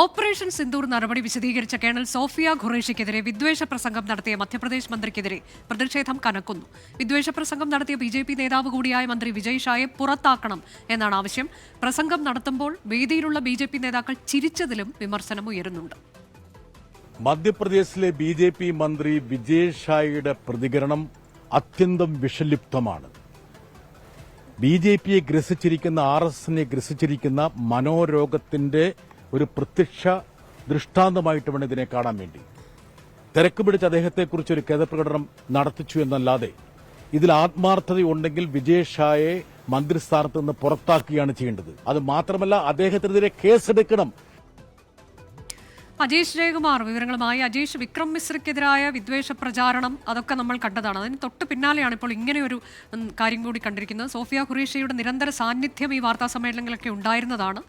Operation Sindoor നടപടി വിശദീകരിച്ച colonel Sophia ഖുറേഷിക്കെതിരെ വിദ്വേഷ പ്രസംഗം നടത്തിയ മധ്യപ്രദേശ് മന്ത്രിക്കെതിരെ പ്രതിഷേധം കനക്കുന്നു. വിദ്വേഷ പ്രസംഗം നടത്തിയ ബി ജെ പി നേതാവ് കൂടിയായ മന്ത്രി വിജയ് ഷായെ പുറത്താക്കണം എന്നാണ് ആവശ്യം. പ്രസംഗം നടത്തുമ്പോൾ വേദിയിലുള്ള ബി ജെ പി നേതാക്കൾ ചിരിച്ചതിലും വിമർശനം ഉയരുന്നുണ്ട്. മധ്യപ്രദേശിലെ ബി ജെ പി മന്ത്രി വിജയ് ഷായുടെ പ്രതികരണം അത്യന്തം വിഷലിപ്തമാണ്. ബി ജെ പിയെ ഗ്രസിച്ചിരിക്കുന്ന ആർ എസ് എസിനെ ഗ്രസിച്ചിരിക്കുന്ന മനോരോഗത്തിന്റെ ഒരു പ്രത്യക്ഷ ദൃഷ്ടാന്തമായിട്ട് വേണം ഇതിനെ കാണാൻ വേണ്ടി. തിരക്ക് പിടിച്ച അദ്ദേഹത്തെക്കുറിച്ച് ഒരു ഖേദപ്രകടനം നടത്തിച്ചു എന്നല്ലാതെ ഇതിൽ ആത്മാർത്ഥതയുണ്ടെങ്കിൽ വിജയ് ഷായെ മന്ത്രിസ്ഥാനത്ത് നിന്ന് പുറത്താക്കുകയാണ് ചെയ്യേണ്ടത്. അത് മാത്രമല്ല അദ്ദേഹത്തിനെതിരെ കേസെടുക്കണം. അജേഷ് ജയകുമാർ വിവരങ്ങളുമായി അജേഷ് വിക്രം മിശ്രയ്ക്കെതിരായ വിദ്വേഷ പ്രചാരണം അതൊക്കെ നമ്മൾ കണ്ടതാണ്. അതിന് തൊട്ട് പിന്നാലെയാണ് ഇപ്പോൾ ഇങ്ങനെ ഒരു കാര്യം കൂടി കണ്ടിരിക്കുന്നത്. സോഫിയ ഖുറേഷിയുടെ നിരന്തര സാന്നിധ്യം ഈ വാർത്താ സമ്മേളനങ്ങളൊക്കെ ഉണ്ടായിരുന്നതാണ്.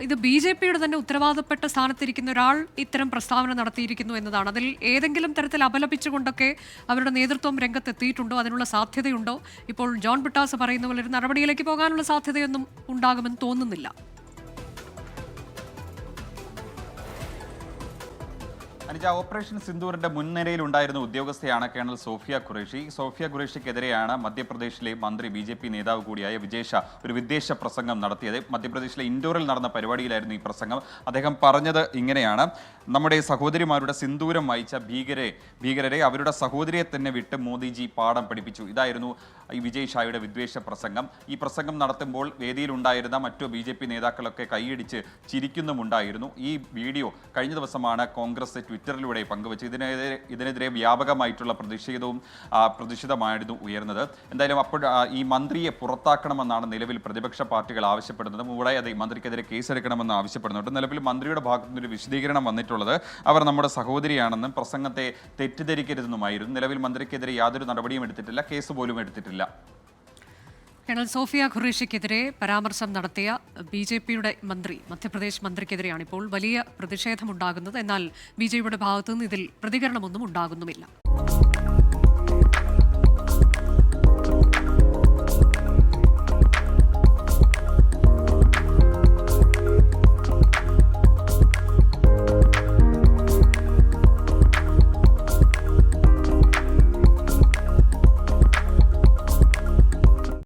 ഇത് ബി ജെ പിയുടെ തന്നെ ഉത്തരവാദപ്പെട്ട സ്ഥാനത്തിരിക്കുന്ന ഒരാൾ ഇത്തരം പ്രസ്താവന നടത്തിയിരിക്കുന്നു എന്നതാണ്. അതിൽ ഏതെങ്കിലും തരത്തിൽ അപലപിച്ചുകൊണ്ടൊക്കെ അവരുടെ നേതൃത്വം രംഗത്തെത്തിയിട്ടുണ്ടോ? അതിനുള്ള സാധ്യതയുണ്ടോ? ഇപ്പോൾ ജോൺ ബിട്ടാസ് പറയുന്ന പോലെ ഒരു നടപടിയിലേക്ക് പോകാനുള്ള സാധ്യതയൊന്നും ഉണ്ടാകുമെന്ന് തോന്നുന്നില്ല. അനുജ ഓപ്പറേഷൻ സിന്ദൂറിന്റെ മുൻനിരയിൽ ഉണ്ടായിരുന്ന ഉദ്യോഗസ്ഥയാണ് കേണൽ സോഫിയ ഖുറേഷി. സോഫിയ ഖുറേഷിക്കെതിരെയാണ് മധ്യപ്രദേശിലെ മന്ത്രി ബി ജെ പി നേതാവ് കൂടിയായ വിജേഷ ഒരു വിദേശ പ്രസംഗം നടത്തിയത്. മധ്യപ്രദേശിലെ ഇൻഡോറിൽ നടന്ന പരിപാടിയിലായിരുന്നു ഈ പ്രസംഗം. അദ്ദേഹം പറഞ്ഞത് ഇങ്ങനെയാണ്. നമ്മുടെ സഹോദരിമാരുടെ സിന്ദൂരം വായിച്ച ഭീകരെ ഭീകരരെ അവരുടെ സഹോദരിയെ തന്നെ വിട്ട് മോദിജി പാഠം പഠിപ്പിച്ചു. ഇതായിരുന്നു ഈ വിജയ് ഷായുടെ വിദ്വേഷ പ്രസംഗം. ഈ പ്രസംഗം നടത്തുമ്പോൾ വേദിയിലുണ്ടായിരുന്ന മറ്റു ബി ജെ പി നേതാക്കളൊക്കെ കൈയടിച്ച് ചിരിക്കുന്നുമുണ്ടായിരുന്നു. ഈ വീഡിയോ കഴിഞ്ഞ ദിവസമാണ് കോൺഗ്രസ് ട്വിറ്ററിലൂടെ പങ്കുവച്ച്. ഇതിനെതിരെ ഇതിനെതിരെ വ്യാപകമായിട്ടുള്ള പ്രതിഷേധവും പ്രതിഷേധമായിരുന്നു ഉയർന്നത്. എന്തായാലും അപ്പോൾ ഈ മന്ത്രിയെ പുറത്താക്കണമെന്നാണ് നിലവിൽ പ്രതിപക്ഷ പാർട്ടികൾ ആവശ്യപ്പെടുന്നത്. കൂടാതെ ഈ മന്ത്രിക്കെതിരെ കേസെടുക്കണമെന്ന് ആവശ്യപ്പെടുന്നുണ്ട്. നിലവിൽ മന്ത്രിയുടെ ഭാഗത്തു നിന്നൊരു വിശദീകരണം വന്നിട്ടുള്ളത് അവർ നമ്മുടെ സഹോദരിയാണെന്നും പ്രസംഗത്തെ തെറ്റിദ്ധരിക്കരുതെന്നുമായിരുന്നു. നിലവിൽ മന്ത്രിക്കെതിരെ യാതൊരു നടപടിയും എടുത്തിട്ടില്ല കേസ് പോലും എടുത്തിട്ടില്ല. കേണൽ സോഫിയ ഖുറേഷിക്കെതിരെ പരാമർശം നടത്തിയ ബി ജെ പിയുടെ മന്ത്രി മധ്യപ്രദേശ് മന്ത്രിക്കെതിരെയാണ് ഇപ്പോൾ വലിയ പ്രതിഷേധമുണ്ടാകുന്നത്. എന്നാൽ ബി ജെ പിയുടെ ഭാഗത്തുനിന്ന് ഇതിൽ പ്രതികരണമൊന്നും ഉണ്ടാകുന്നുമില്ല.